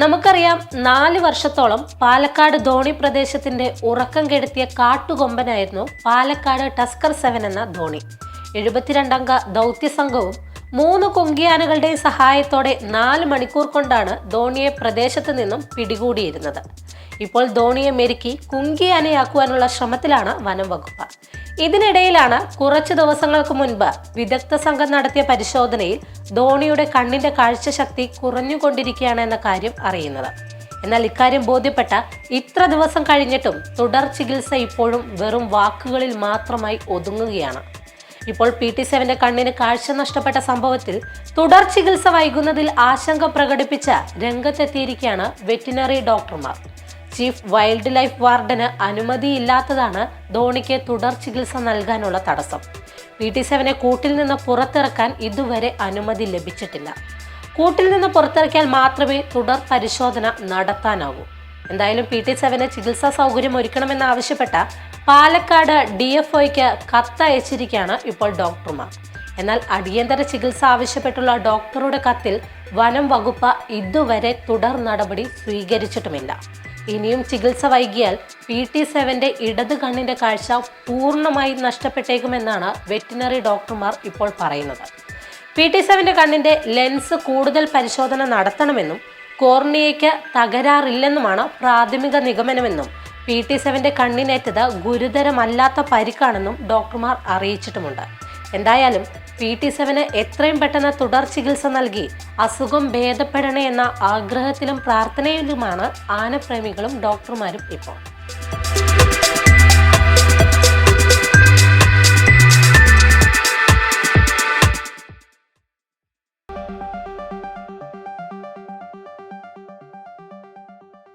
നമുക്കറിയാം നാല് വർഷത്തോളം പാലക്കാട് ധോണി പ്രദേശത്തിന്റെ ഉറക്കം കെടുത്തിയ കാട്ടുകൊമ്പനായിരുന്നു പാലക്കാട് ടസ്കർ സെവൻ എന്ന ധോണി. എഴുപത്തിരണ്ടംഗ ദൗത്യ സംഘവും മൂന്ന് കൊങ്കിയാനകളുടെയും സഹായത്തോടെ നാല് മണിക്കൂർ കൊണ്ടാണ് ധോണിയെ പ്രദേശത്ത് നിന്നും പിടികൂടിയിരുന്നത്. ഇപ്പോൾ ധോണിയെ മെരുക്കി കുങ്കിയാനയാക്കുവാനുള്ള ശ്രമത്തിലാണ് വനം വകുപ്പ്. ഇതിനിടയിലാണ് കുറച്ചു ദിവസങ്ങൾക്ക് മുൻപ് വിദഗ്ധ സംഘം നടത്തിയ പരിശോധനയിൽ ധോണിയുടെ കണ്ണിന്റെ കാഴ്ചശക്തി കുറഞ്ഞുകൊണ്ടിരിക്കുകയാണ് എന്ന കാര്യം അറിയുന്നത്. എന്നാൽ ഇക്കാര്യം ബോധ്യപ്പെട്ട ഇത്ര ദിവസം കഴിഞ്ഞിട്ടും തുടർ ചികിത്സ ഇപ്പോഴും വെറും വാക്കുകളിൽ മാത്രമായി ഒതുങ്ങുകയാണ്. ഇപ്പോൾ പി ടി സെവന്റെ കണ്ണിന് കാഴ്ച നഷ്ടപ്പെട്ട സംഭവത്തിൽ തുടർ ചികിത്സ വൈകുന്നതിൽ ആശങ്ക പ്രകടിപ്പിച്ച രംഗത്തെത്തിയിരിക്കുകയാണ് വെറ്റിനറി ഡോക്ടർമാർ. ചീഫ് വൈൽഡ് ലൈഫ് വാർഡന് അനുമതിയില്ലാത്തതാണ് ധോണിക്ക് തുടർ ചികിത്സ നൽകാനുള്ള തടസ്സം. പി ടി സെവനെ കൂട്ടിൽ നിന്ന് പുറത്തിറക്കാൻ ഇതുവരെ അനുമതി ലഭിച്ചിട്ടില്ല. കൂട്ടിൽ നിന്ന് പുറത്തിറക്കിയാൽ മാത്രമേ തുടർ പരിശോധന നടത്താനാകൂ എന്തായാലും പി ടി സെവന് ചികിത്സാ സൗകര്യം ഒരുക്കണമെന്നാവശ്യപ്പെട്ട പാലക്കാട് ഡി എഫ് ഒയ്ക്ക് കത്തയച്ചിരിക്കുകയാണ് ഇപ്പോൾ ഡോക്ടർമാർ. എന്നാൽ അടിയന്തര ചികിത്സ ആവശ്യപ്പെട്ടുള്ള ഡോക്ടറുടെ കത്തിൽ വനം വകുപ്പ് ഇതുവരെ തുടർ നടപടി സ്വീകരിച്ചിട്ടുമില്ല. ഇനിയും ചികിത്സ വൈകിയാൽ പി ടി സെവന്റെ ഇടത് കണ്ണിന്റെ കാഴ്ച പൂർണമായി നഷ്ടപ്പെട്ടേക്കുമെന്നാണ് വെറ്റിനറി ഡോക്ടർമാർ ഇപ്പോൾ പറയുന്നത്. പി ടി സെവന്റെ കണ്ണിന്റെ ലെൻസ് കൂടുതൽ പരിശോധന നടത്തണമെന്നും കോർണിയയ്ക്ക് തകരാറില്ലെന്നുമാണ് പ്രാഥമിക നിഗമനമെന്നും പി ടി സെവന്റെ കണ്ണിനേറ്റത് ഗുരുതരമല്ലാത്ത പരിക്കാണെന്നും ഡോക്ടർമാർ അറിയിച്ചിട്ടുമുണ്ട്. എന്തായാലും പി ടി സെവന് എത്രയും പെട്ടെന്ന് തുടർ ചികിത്സ നൽകി അസുഖം ഭേദപ്പെടണേ എന്ന ആഗ്രഹത്തിലും പ്രാർത്ഥനയിലുമാണ് ആനപ്രേമികളും ഡോക്ടർമാരും ഇപ്പോൾ.